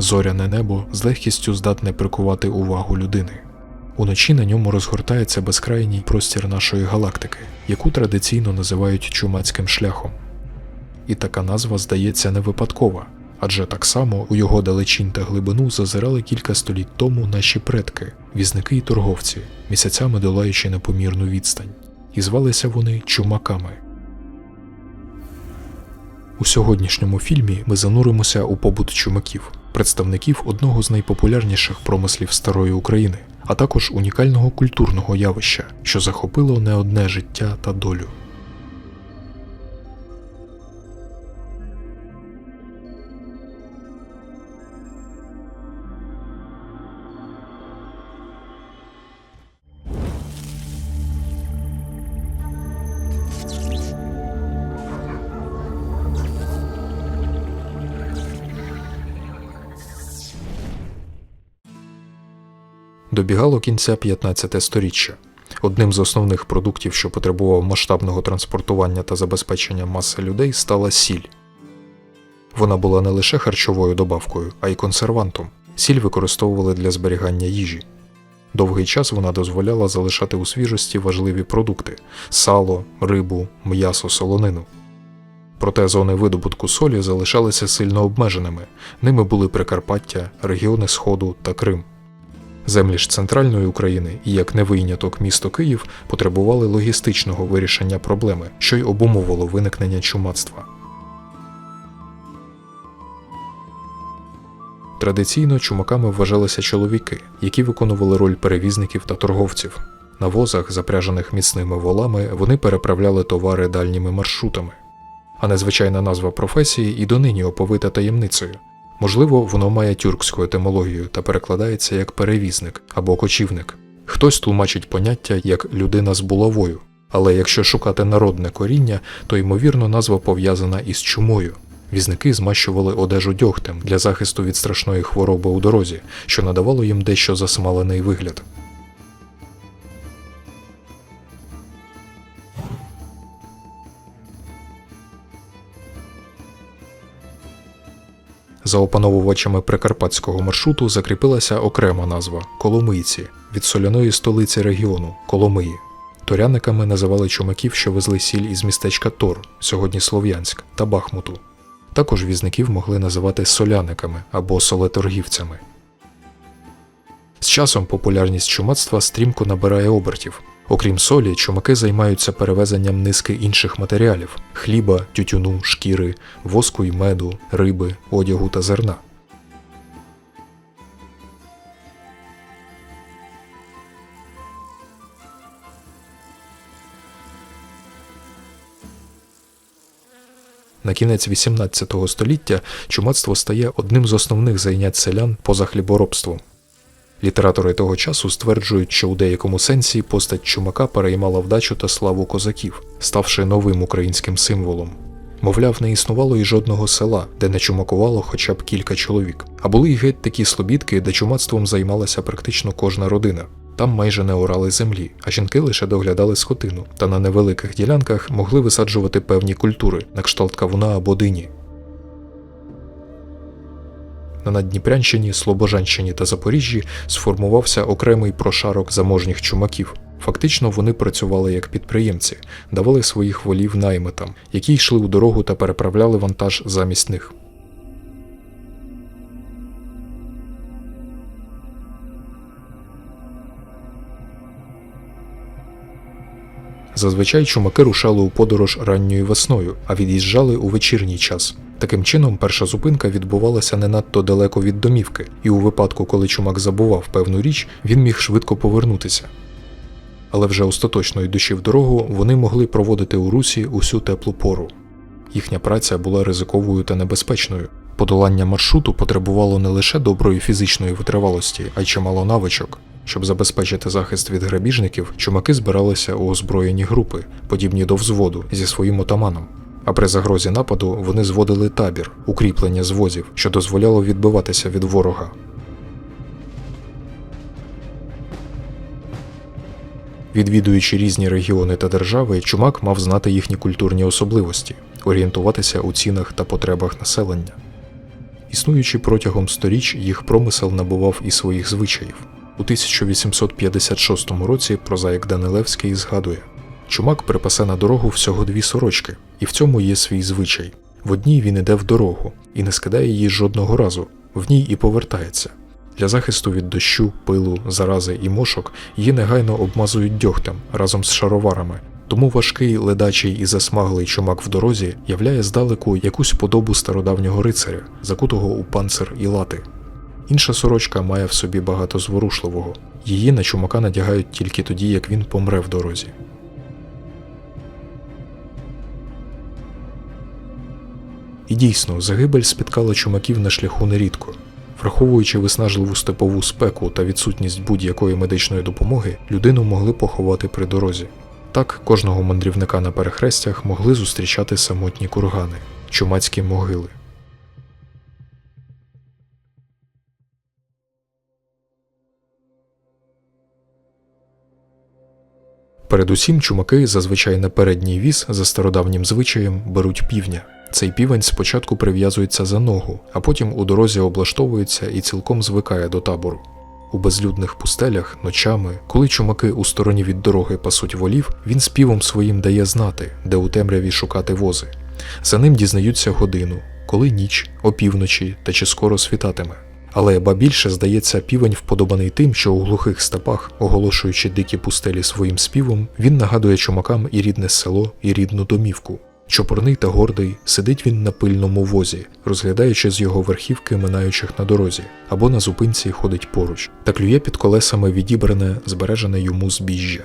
Зоряне небо з легкістю здатне прикувати увагу людини. Уночі на ньому розгортається безкрайній простір нашої галактики, яку традиційно називають чумацьким шляхом. І така назва здається не випадкова, адже так само у його далечінь та глибину зазирали кілька століть тому наші предки, візники і торговці, місяцями долаючи непомірну відстань, і звалися вони чумаками. У сьогоднішньому фільмі ми зануримося у побут чумаків, представників одного з найпопулярніших промислів старої України, а також унікального культурного явища, що захопило не одне життя та долю. Добігало кінця 15 сторіччя. Одним з основних продуктів, що потребував масштабного транспортування та забезпечення маси людей, стала сіль. Вона була не лише харчовою добавкою, а й консервантом. Сіль використовували для зберігання їжі. Довгий час вона дозволяла залишати у свіжості важливі продукти сало, рибу, м'ясо, солонину. Проте зони видобутку солі залишалися сильно обмеженими. Ними були Прикарпаття, регіони Сходу та Крим. Землі ж центральної України і як не виняток місто Київ потребували логістичного вирішення проблеми, що й обумовило виникнення чумацтва. Традиційно чумаками вважалися чоловіки, які виконували роль перевізників та торговців. На возах, запряжених міцними волами, вони переправляли товари дальніми маршрутами. А незвичайна назва професії і донині оповита таємницею. Можливо, воно має тюркську етимологію та перекладається як перевізник або кочівник. Хтось тлумачить поняття як людина з булавою, але якщо шукати народне коріння, то ймовірно назва пов'язана із чумою. Візники змащували одежу дьогтем для захисту від страшної хвороби у дорозі, що надавало їм дещо засмалений вигляд. За опановувачами прикарпатського маршруту закріпилася окрема назва Коломийці від соляної столиці регіону Коломиї. Торяниками називали чумаків, що везли сіль із містечка Тор, сьогодні Слов'янськ, та Бахмуту. Також візників могли називати соляниками або солеторгівцями. З часом популярність чумацтва стрімко набирає обертів. Окрім солі, чумаки займаються перевезенням низки інших матеріалів хліба, тютюну, шкіри, воску й меду, риби, одягу та зерна. На кінець 18 століття чумацтво стає одним з основних зайнять селян поза хліборобством. Літератори того часу стверджують, що у деякому сенсі постать чумака переймала вдачу та славу козаків, ставши новим українським символом. Мовляв, не існувало і жодного села, де не чумакувало хоча б кілька чоловік. А були й геть такі слобідки, де чумацтвом займалася практично кожна родина. Там майже не орали землі, а жінки лише доглядали скотину, та на невеликих ділянках могли висаджувати певні культури, на кшталт кавуна або дині. На Надніпрянщині, Слобожанщині та Запоріжжі сформувався окремий прошарок заможніх чумаків. Фактично вони працювали як підприємці, давали своїх волів наймитам, які йшли у дорогу та переправляли вантаж замість них. Зазвичай чумаки рушали у подорож ранньою весною, а від'їжджали у вечірній час. Таким чином, перша зупинка відбувалася не надто далеко від домівки, і у випадку, коли чумак забував певну річ, він міг швидко повернутися. Але вже остаточно йдучи в дорогу, вони могли проводити у русі усю теплу пору. Їхня праця була ризиковою та небезпечною. Подолання маршруту потребувало не лише доброї фізичної витривалості, а й чимало навичок. Щоб забезпечити захист від грабіжників, чумаки збиралися у озброєні групи, подібні до взводу, зі своїм отаманом. А при загрозі нападу вони зводили табір, укріплення з возів, що дозволяло відбиватися від ворога. Відвідуючи різні регіони та держави, чумак мав знати їхні культурні особливості, орієнтуватися у цінах та потребах населення. Існуючи протягом сторіч, їх промисел набував і своїх звичаїв. У 1856 році прозаїк Данилевський згадує: Чумак припасе на дорогу всього дві сорочки, і в цьому є свій звичай. В одній він іде в дорогу і не скидає її жодного разу, в ній і повертається. Для захисту від дощу, пилу, зарази і мошок її негайно обмазують дьогтем разом з шароварами. Тому важкий, ледачий і засмаглий чумак в дорозі являє здалеку якусь подобу стародавнього рицаря, закутого у панцир і лати. Інша сорочка має в собі багато зворушливого. Її на чумака надягають тільки тоді, як він помре в дорозі. І дійсно, загибель спіткала чумаків на шляху нерідко. Враховуючи виснажливу степову спеку та відсутність будь-якої медичної допомоги, людину могли поховати при дорозі. Так, кожного мандрівника на перехрестях могли зустрічати самотні кургани, чумацькі могили. Передусім чумаки зазвичай на передній віз за стародавнім звичаєм беруть півня. Цей півень спочатку прив'язується за ногу, а потім у дорозі облаштовується і цілком звикає до табору. У безлюдних пустелях, ночами, коли чумаки у стороні від дороги пасуть волів, він співом своїм дає знати, де у темряві шукати вози. За ним дізнаються годину, коли ніч, опівночі та чи скоро світатиме. Але ба більше, здається, півень вподобаний тим, що у глухих степах, оголошуючи дикі пустелі своїм співом, він нагадує чумакам і рідне село, і рідну домівку. Чопорний та гордий, сидить він на пильному возі, розглядаючи з його верхівки минаючих на дорозі, або на зупинці ходить поруч, та клює під колесами відібране, збережене йому збіжжя.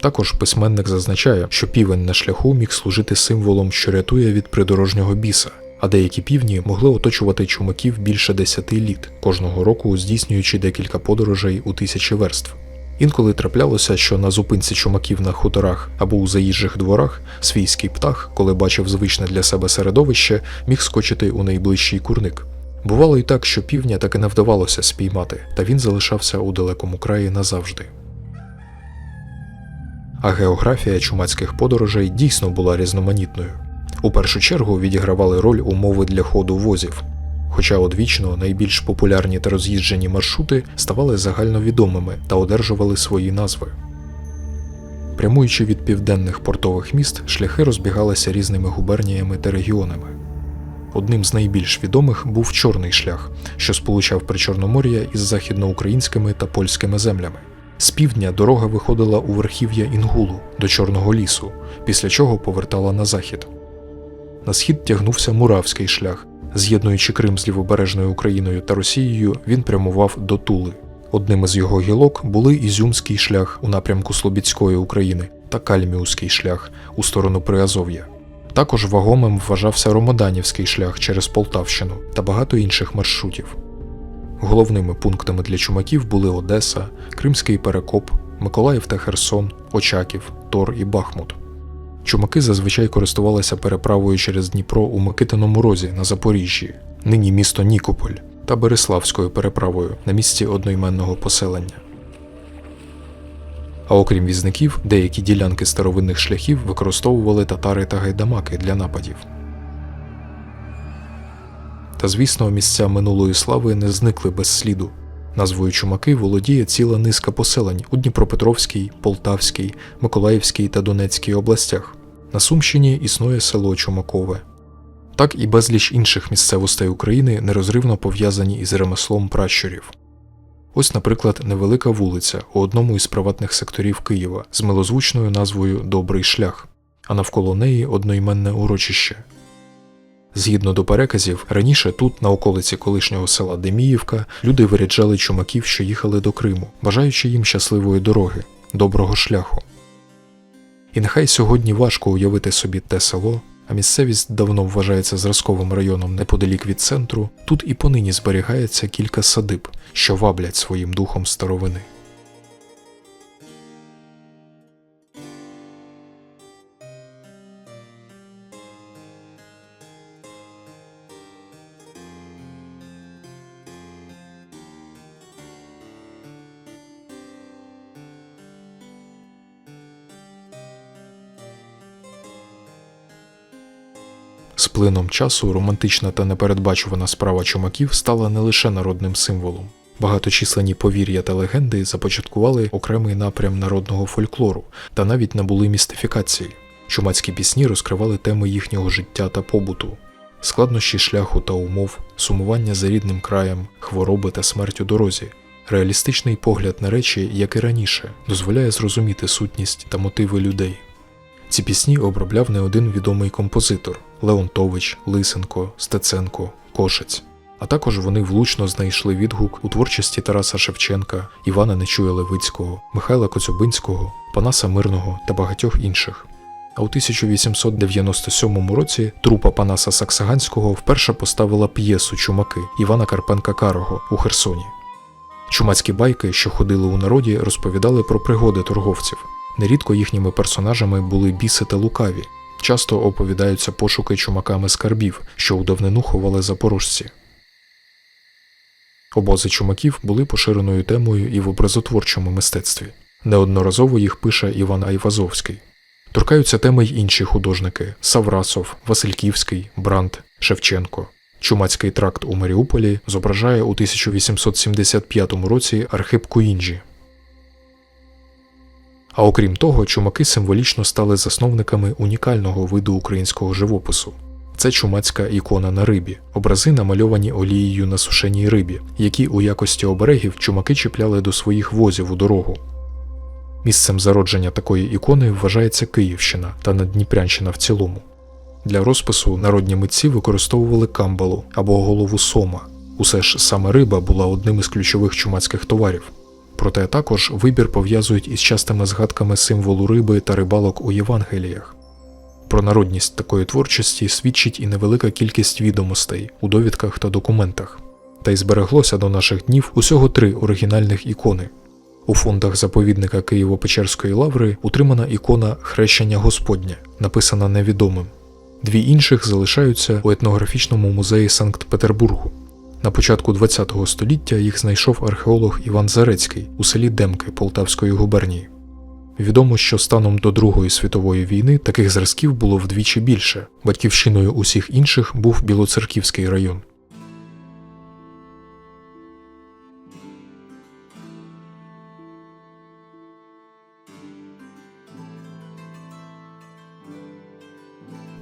Також письменник зазначає, що півень на шляху міг служити символом, що рятує від придорожнього біса, а деякі півні могли оточувати чумаків більше десяти літ, кожного року здійснюючи декілька подорожей у тисячі верств. Інколи траплялося, що на зупинці чумаків на хуторах або у заїжджих дворах свійський птах, коли бачив звичне для себе середовище, міг скочити у найближчий курник. Бувало й так, що півня таки не вдавалося спіймати, та він залишався у далекому краї назавжди. А географія чумацьких подорожей дійсно була різноманітною. У першу чергу відігравали роль умови для ходу возів. Хоча одвічно найбільш популярні та роз'їжджені маршрути ставали загальновідомими та одержували свої назви. Прямуючи від південних портових міст, шляхи розбігалися різними губерніями та регіонами. Одним з найбільш відомих був Чорний шлях, що сполучав Причорномор'я із західноукраїнськими та польськими землями. З півдня дорога виходила у верхів'я Інгулу до Чорного лісу, після чого повертала на захід. На схід тягнувся Муравський шлях. З'єднуючи Крим з лівобережною Україною та Росією, він прямував до Тули. Одним із його гілок були Ізюмський шлях у напрямку Слобідської України та Кальміуський шлях у сторону Приазов'я. Також вагомим вважався Ромоданівський шлях через Полтавщину та багато інших маршрутів. Головними пунктами для чумаків були Одеса, Кримський Перекоп, Миколаїв та Херсон, Очаків, Тор і Бахмут. Чумаки зазвичай користувалися переправою через Дніпро у Микитиному розі на Запоріжжі, нині місто Нікополь, та Береславською переправою на місці одноіменного поселення. А окрім візників, деякі ділянки старовинних шляхів використовували татари та гайдамаки для нападів. Та звісно, місця минулої слави не зникли без сліду. Назвою Чумаки володіє ціла низка поселень у Дніпропетровській, Полтавській, Миколаївській та Донецькій областях. На Сумщині існує село Чумакове. Так і безліч інших місцевостей України нерозривно пов'язані із ремеслом пращурів. Ось, наприклад, невелика вулиця у одному із приватних секторів Києва з милозвучною назвою Добрий шлях, а навколо неї одноіменне урочище. Згідно до переказів, раніше тут, на околиці колишнього села Деміївка, люди виряджали чумаків, що їхали до Криму, бажаючи їм щасливої дороги, доброго шляху. І нехай сьогодні важко уявити собі те село, а місцевість давно вважається зразковим районом неподалік від центру, тут і понині зберігається кілька садиб, що ваблять своїм духом старовини. З плином часу романтична та непередбачувана справа чумаків стала не лише народним символом. Багаточисленні повір'я та легенди започаткували окремий напрям народного фольклору та навіть набули містифікації. Чумацькі пісні розкривали теми їхнього життя та побуту, складнощі шляху та умов, сумування за рідним краєм, хвороби та смерть у дорозі. Реалістичний погляд на речі, як і раніше, дозволяє зрозуміти сутність та мотиви людей. Ці пісні обробляв не один відомий композитор Леонтович, Лисенко, Стеценко, Кошець. А також вони влучно знайшли відгук у творчості Тараса Шевченка, Івана Нечуя Левицького, Михайла Коцюбинського, Панаса Мирного та багатьох інших. А у 1897 році трупа Панаса Саксаганського вперше поставила п'єсу Чумаки Івана Карпенка Карого у Херсоні. Чумацькі байки, що ходили у народі, розповідали про пригоди торговців. Нерідко їхніми персонажами були біси та лукаві. Часто оповідаються пошуки чумаками скарбів, що у давнину ховали запорожці. Обози чумаків були поширеною темою і в образотворчому мистецтві. Неодноразово їх пише Іван Айвазовський. Торкаються теми й інші художники Саврасов, Васильківський, Брандт, Шевченко. Чумацький тракт у Маріуполі зображає у 1875 році Архип Куінджі. А окрім того, чумаки символічно стали засновниками унікального виду українського живопису. Це чумацька ікона на рибі, образи намальовані олією на сушеній рибі, які у якості оберегів чумаки чіпляли до своїх возів у дорогу. Місцем зародження такої ікони вважається Київщина та Надніпрянщина в цілому. Для розпису народні митці використовували камбалу або голову сома. Усе ж саме риба була одним із ключових чумацьких товарів. Проте також вибір пов'язують із частими згадками символу риби та рибалок у Євангеліях. Про народність такої творчості свідчить і невелика кількість відомостей у довідках та документах. Та й збереглося до наших днів усього три оригінальних ікони. У фондах заповідника Києво-Печерської лаври утримана ікона Хрещення Господня, написана невідомим. Дві інших залишаються у етнографічному музеї Санкт-Петербургу. На початку ХХ століття їх знайшов археолог Іван Зарецький у селі Демки Полтавської губернії. Відомо, що станом до Другої світової війни таких зразків було вдвічі більше. Батьківщиною усіх інших був Білоцерківський район.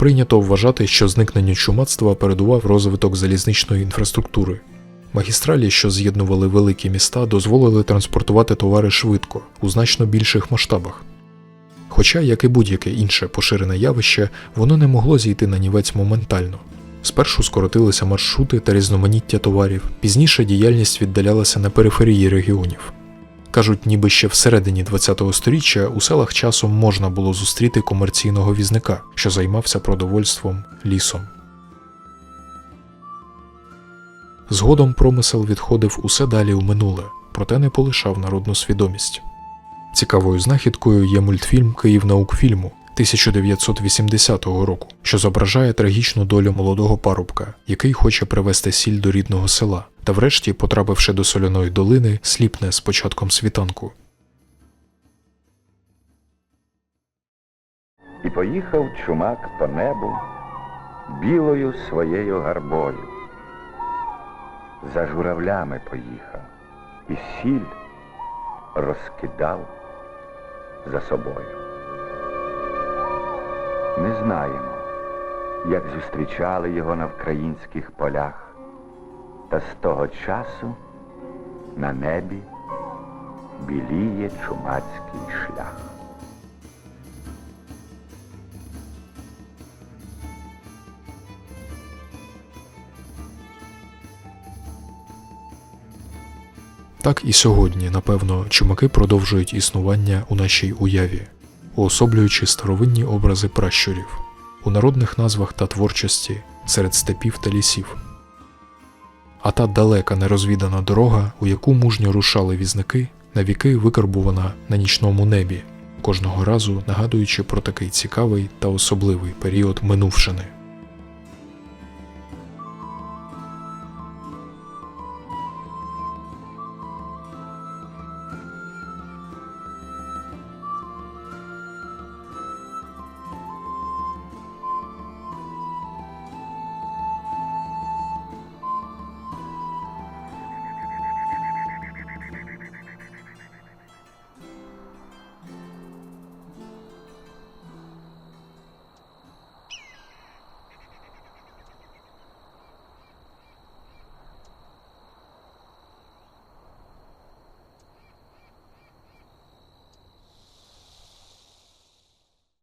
Прийнято вважати, що зникненню чумацтва передував розвиток залізничної інфраструктури. Магістралі, що з'єднували великі міста, дозволили транспортувати товари швидко, у значно більших масштабах. Хоча, як і будь-яке інше поширене явище, воно не могло зійти на нівець моментально. Спершу скоротилися маршрути та різноманіття товарів, пізніше діяльність віддалялася на периферії регіонів. Кажуть, ніби ще всередині ХХ століття у селах часом можна було зустріти комерційного візника, що займався продовольством, лісом. Згодом промисел відходив усе далі у минуле, проте не полишав народну свідомість. Цікавою знахідкою є мультфільм Київ наукфільму 1980 року, що зображає трагічну долю молодого парубка, який хоче привезти сіль до рідного села, та врешті, потрапивши до соляної долини, сліпне з початком світанку. І поїхав чумак по небу білою своєю гарбою. За журавлями поїхав і сіль розкидав за собою. Не знаємо, як зустрічали його на вкраїнських полях, та з того часу на небі біліє чумацький шлях. Так і сьогодні, напевно, чумаки продовжують існування у нашій уяві, уособлюючи старовинні образи пращурів у народних назвах та творчості серед степів та лісів. А та далека нерозвідана дорога, у яку мужньо рушали візники, навіки викарбувана на нічному небі, кожного разу нагадуючи про такий цікавий та особливий період минувшини.